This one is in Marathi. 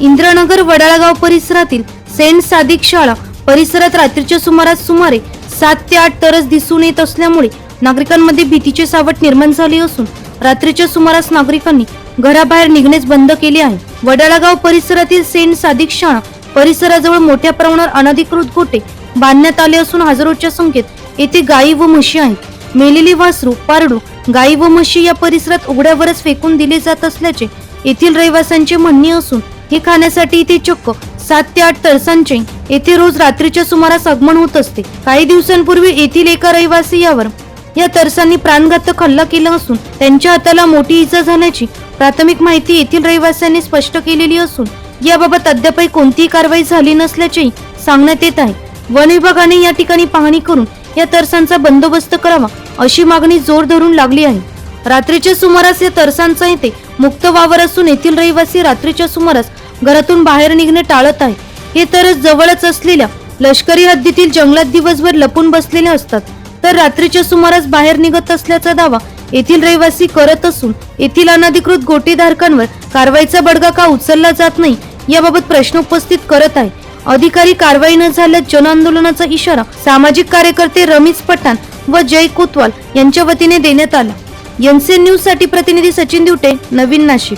इंद्रनगर वडाळागाव परिसरातील सेंट सादिक शाळा परिसरात रात्रीच्या सुमारास सुमारे सात ते आठ तरस दिसून येत असल्यामुळे नागरिकांमध्ये भीतीचे सावट निर्माण झाले असून रात्रीच्या सुमारास नागरिकांनी घराबाहेर निघणेच बंद केले आहे. वडाळागाव परिसरातील सेंट सादिक शाळा परिसराजवळ मोठ्या प्रमाणावर अनधिकृत गोटे बांधण्यात आले असून हजारोच्या संख्येत येथे गायी व म्हशी आहेत. मेलेली वासरू पारडू गायी व म्हशी या परिसरात उघड्यावरच फेकून दिले जात असल्याचे येथील रहिवाशांचे म्हणणे असून हे खाण्यासाठी इथे चक्क सात ते आठ तरसांचे येथे रोज रात्रीच्या सुमारास आगमन होत असते. काही दिवसांपूर्वी येथील एका रहिवासी यावर या तरसांनी प्राणघातक हल्ला केला असून त्यांच्या हाताला मोठी इजा झाल्याची प्राथमिक माहिती येथील रहिवाशांनी स्पष्ट केलेली असून याबाबत अद्यापही कोणतीही कारवाई झाली नसल्याचेही सांगण्यात येत आहे. वन विभागाने या ठिकाणी पाहणी करून या तरसांचा बंदोबस्त करावा अशी मागणी जोर धरून लागली आहे. रात्रीच्या सुमारास या तरसांचा येथे मुक्त वावर असून येथील रहिवासी रात्रीच्या सुमारास घरातून बाहेर निघणे टाळत आहे हे तरस जवळच असलेल्या लष्करी हद्दीतील जंगलात दिवसभर लपून बसलेले असतात. तर रात्रीच्या सुमारास बाहेर निघत असल्याचा दावा येथील रहिवासी करत असून येथील अनधिकृत गोटीधारकांवर कारवाईचा बडगा का उचलला जात नाही याबाबत प्रश्न उपस्थित करत आहे. अधिकारी कारवाई न झाल्यास जनआंदोलनाचा इशारा सामाजिक कार्यकर्ते रमेश पठाण व जय कोतवाल यांच्या वतीने देण्यात आला. एनसीएन न्यूजसाठी प्रतिनिधी सचिन दिवटे नवीन नाशिक.